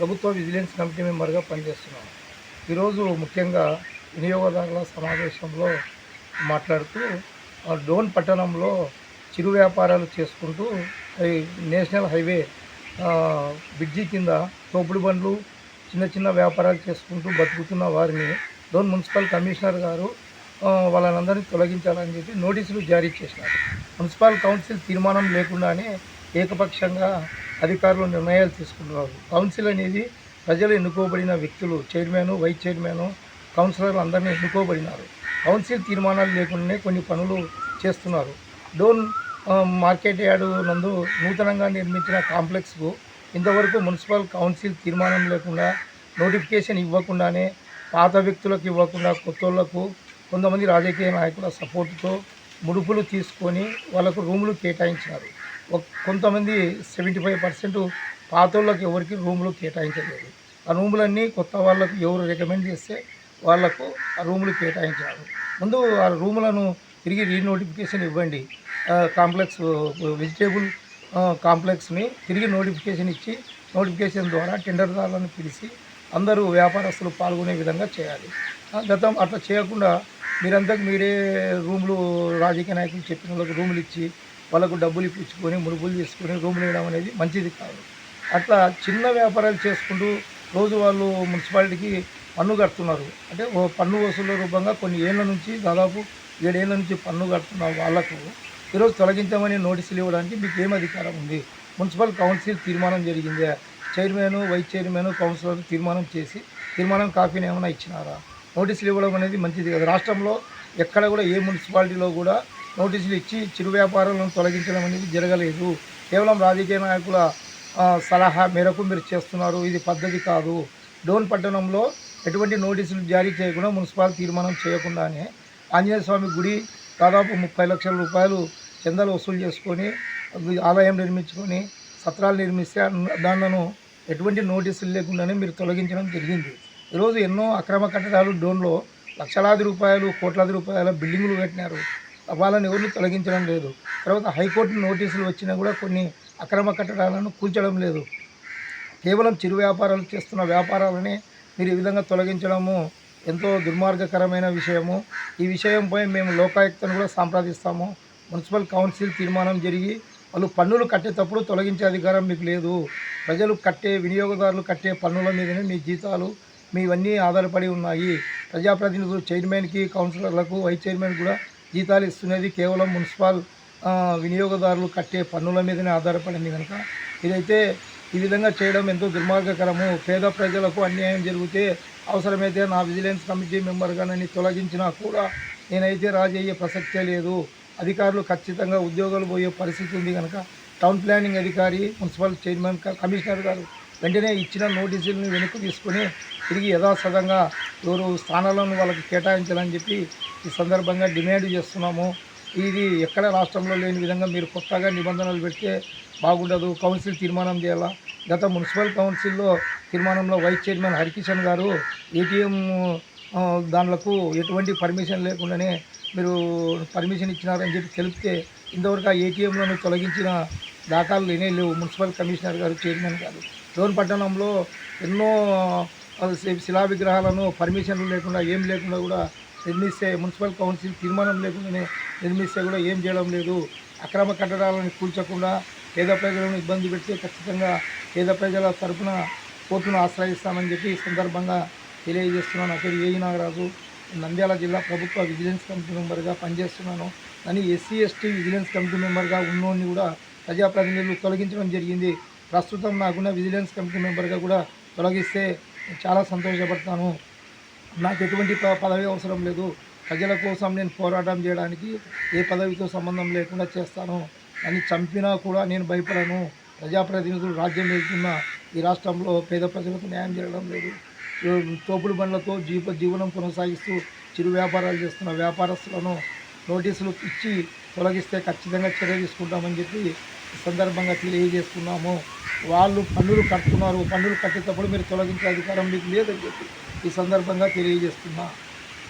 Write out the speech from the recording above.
ప్రభుత్వ vigilance committee మెంబర్గా పనిచేస్తున్నాను ఈరోజు ముఖ్యంగా వినియోగదారుల సమావేశంలో మాట్లాడుతూ డోన్ పట్టణంలో చిరు వ్యాపారాలు చేసుకుంటూ నేషనల్ హైవే బ్రిడ్జి కింద తోపుడు బండ్లు చిన్న చిన్న వ్యాపారాలు చేసుకుంటూ బతుకుతున్న వారిని డోన్ మున్సిపల్ కమిషనర్ గారు వాళ్ళనందరినీ తొలగించాలని చెప్పి నోటీసులు జారీ చేసినారు. మున్సిపల్ కౌన్సిల్ తీర్మానం లేకుండానే ఏకపక్షంగా అధికారులు నిర్ణయాలు తీసుకుంటున్నారు కౌన్సిల్ అనేది ప్రజలు ఎన్నుకోబడిన వ్యక్తులు చైర్మన్ వైస్ చైర్మన్ కౌన్సిలర్లు అందరినీ ఎన్నుకోబడినారు. కౌన్సిల్ తీర్మానాలు లేకుండానే కొన్ని పనులు చేస్తున్నారు. డోన్ మార్కెట్ యార్డు నందు నూతనంగా నిర్మించిన కాంప్లెక్స్కు ఇంతవరకు మున్సిపల్ కౌన్సిల్ తీర్మానం లేకుండా నోటిఫికేషన్ ఇవ్వకుండానే పాత వ్యక్తులకు ఇవ్వకుండా కొత్తోళ్ళకు కొంతమంది రాజకీయ నాయకుల సపోర్టుతో ముడుపులు తీసుకొని వాళ్ళకు రూములు కేటాయించినారు. కొంతమంది సెవెంటీ ఫైవ్ పర్సెంట్ పాత వాళ్ళకి ఎవరికి రూములు కేటాయించలేదు. ఆ రూములన్నీ కొత్త వాళ్ళకు ఎవరు రికమెండ్ చేస్తే వాళ్ళకు ఆ రూములు కేటాయించారు. ముందు ఆ రూములను తిరిగి రీనోటిఫికేషన్ ఇవ్వండి. కాంప్లెక్స్ వెజిటేబుల్ కాంప్లెక్స్ని తిరిగి నోటిఫికేషన్ ఇచ్చి నోటిఫికేషన్ ద్వారా టెండర్దారులను పిలిచి అందరూ వ్యాపారస్తులు పాల్గొనే విధంగా చేయాలి. ఆ, గతం అట్లా చేయకుండా మీరంతకు మీరే రూములు రాజకీయ నాయకులు చెప్పిన వాళ్ళకి రూములు ఇచ్చి వాళ్ళకు డబ్బులు ఇప్పించుకొని ముడుపులు తీసుకొని రూములు వేయడం అనేది మంచిది కాదు. అట్లా చిన్న వ్యాపారాలు చేసుకుంటూ రోజు వాళ్ళు మున్సిపాలిటీకి పన్ను కడుతున్నారు. అంటే ఓ పన్ను వసూలు రూపంగా కొన్ని ఏళ్ళ నుంచి దాదాపు ఏడేళ్ళ నుంచి పన్ను కడుతున్న వాళ్ళకు ఈరోజు తొలగించమని నోటీసులు ఇవ్వడానికి మీకు ఏం అధికారం ఉంది? మున్సిపల్ కౌన్సిల్ తీర్మానం జరిగిందే? చైర్మన్ వైస్ చైర్మన్ కౌన్సిలర్ తీర్మానం చేసి తీర్మానం కాపీని ఏమైనా ఇచ్చినారా? నోటీసులు ఇవ్వడం అనేది మంచిది కాదు. రాష్ట్రంలో ఎక్కడ కూడా ఏ మున్సిపాలిటీలో కూడా నోటీసులు ఇచ్చి చిరు వ్యాపారాలను తొలగించడం అనేది జరగలేదు. కేవలం రాజకీయ నాయకుల సలహా మేరకు మీరు చేస్తున్నారు. ఇది పద్ధతి కాదు. డోన్ పట్టణంలో ఎటువంటి నోటీసులు జారీ చేయకుండా మున్సిపాల్ తీర్మానం చేయకుండానే ఆంజనేయ స్వామి గుడి దాదాపు ముప్పై లక్షల రూపాయలు చందాలు వసూలు చేసుకొని ఆలయం నిర్మించుకొని సత్రాలు నిర్మిస్తే దానిలను ఎటువంటి నోటీసులు లేకుండానే మీరు తొలగించడం జరిగింది. ఈరోజు ఎన్నో అక్రమ కట్టడాలు డోన్లో లక్షలాది రూపాయలు కోట్లాది రూపాయల బిల్డింగులు కట్టినారు. వాళ్ళని ఎవరిని తొలగించడం లేదు. తర్వాత హైకోర్టు నోటీసులు వచ్చినా కూడా కొన్ని అక్రమ కట్టడాలను కూల్చడం లేదు. కేవలం చిరు వ్యాపారాలు చేస్తున్న వ్యాపారాలని మీరు ఈ విధంగా తొలగించడము ఎంతో దుర్మార్గకరమైన విషయము. ఈ విషయంపై మేము లోకాయుక్తను కూడా సంప్రదిస్తాము. మున్సిపల్ కౌన్సిల్ తీర్మానం జరిగి వాళ్ళు పన్నులు కట్టేటప్పుడు తొలగించే అధికారం మీకు లేదు. ప్రజలు కట్టే వినియోగదారులు కట్టే పన్నుల మీదనే మీ జీతాలు మీవన్నీ ఆధారపడి ఉన్నాయి. ప్రజాప్రతినిధులు చైర్మన్కి కౌన్సిలర్లకు వైస్ చైర్మన్ కూడా జీతాలు ఇస్తున్నది కేవలం మున్సిపల్ వినియోగదారులు కట్టే పన్నుల మీదనే ఆధారపడింది కనుక. ఇదైతే ఈ విధంగా చేయడం ఎంతో దుర్మార్గకరము. పేద ప్రజలకు అన్యాయం జరిగితే అవసరమైతే నా విజిలెన్స్ కమిటీ మెంబర్గా నన్ను తొలగించినా కూడా నేనైతే రాజయ్యే ప్రసక్తే లేదు. అధికారులు ఖచ్చితంగా ఉద్యోగాలు పోయే పరిస్థితి ఉంది కనుక టౌన్ ప్లానింగ్ అధికారి మున్సిపల్ చైర్మన్ కమిషనర్ గారు వెంటనే ఇచ్చిన నోటీసులను వెనక్కి తీసుకుని తిరిగి యథాసథంగా ఎవరు స్థానాలను వాళ్ళకి కేటాయించాలని చెప్పి ఈ సందర్భంగా డిమాండ్ చేస్తున్నాము. ఇది ఎక్కడ రాష్ట్రంలో లేని విధంగా మీరు కొత్తగా నిబంధనలు పెడితే బాగుండదు. కౌన్సిల్ తీర్మానం చేయాలా? గత మున్సిపల్ కౌన్సిల్లో తీర్మానంలో వైస్ చైర్మన్ హరికిషన్ గారు ఏటీఎం దానిలకు ఎటువంటి పర్మిషన్ లేకుండానే మీరు పర్మిషన్ ఇచ్చినారని చెప్పి తెలిపితే ఇంతవరకు ఆ ఏటీఎంలను తొలగించిన దాఖలు లేనే లేవు మున్సిపల్ కమిషనర్ గారు చైర్మన్ గారు. లోన్ పట్టణంలో ఎన్నో శిలా విగ్రహాలను పర్మిషన్లు లేకుండా ఏం లేకుండా కూడా నిర్మిస్తే మున్సిపల్ కౌన్సిల్ తీర్మానం లేకుండానే నిర్మిస్తే కూడా ఏం చేయడం లేదు. అక్రమ కట్టడాలను కూల్చకుండా పేద ప్రజలను ఇబ్బంది పెడితే ఖచ్చితంగా పేద ప్రజల తరఫున కోర్టును ఆశ్రయిస్తామని చెప్పి ఈ సందర్భంగా తెలియజేస్తున్నాను. నా పేరు ఏఈ నాగరాజు నంద్యాల జిల్లా ప్రభుత్వ విజిలెన్స్ కమిటీ మెంబర్గా పనిచేస్తున్నాను. కానీ ఎస్సీ ఎస్టీ విజిలెన్స్ కమిటీ మెంబర్గా ఉన్నోడిని కూడా ప్రజాప్రతినిధులు తొలగించడం జరిగింది. ప్రస్తుతం నాకున్న విజిలెన్స్ కమిటీ మెంబర్గా కూడా తొలగిస్తే చాలా సంతోషపడతాను. నాకు ఎటువంటి ప- పదవి అవసరం లేదు. ప్రజల కోసం నేను పోరాటం చేయడానికి ఏ పదవితో సంబంధం లేకుండా చేస్తాను. అని చంపినా కూడా నేను భయపడను. ప్రజాప్రతినిధులు రాజ్యం వెళ్తున్న ఈ రాష్ట్రంలో పేద ప్రజలకు న్యాయం చేయడం లేదు. తోపుడు బండ్లతో జీవ జీవనం కొనసాగిస్తూ చిరు వ్యాపారాలు చేస్తున్న వ్యాపారస్తులను నోటీసులు ఇచ్చి తొలగిస్తే ఖచ్చితంగా చర్య తీసుకుంటామని చెప్పి సందర్భంగా తెలియజేస్తున్నాము. వాళ్ళు పన్నులు కడుతున్నారు. పన్నులు కట్టేటప్పుడు మీరు తొలగించే అధికారం మీకు లేదని చెప్పి ఈ సందర్భంగా తెలియజేస్తున్నా.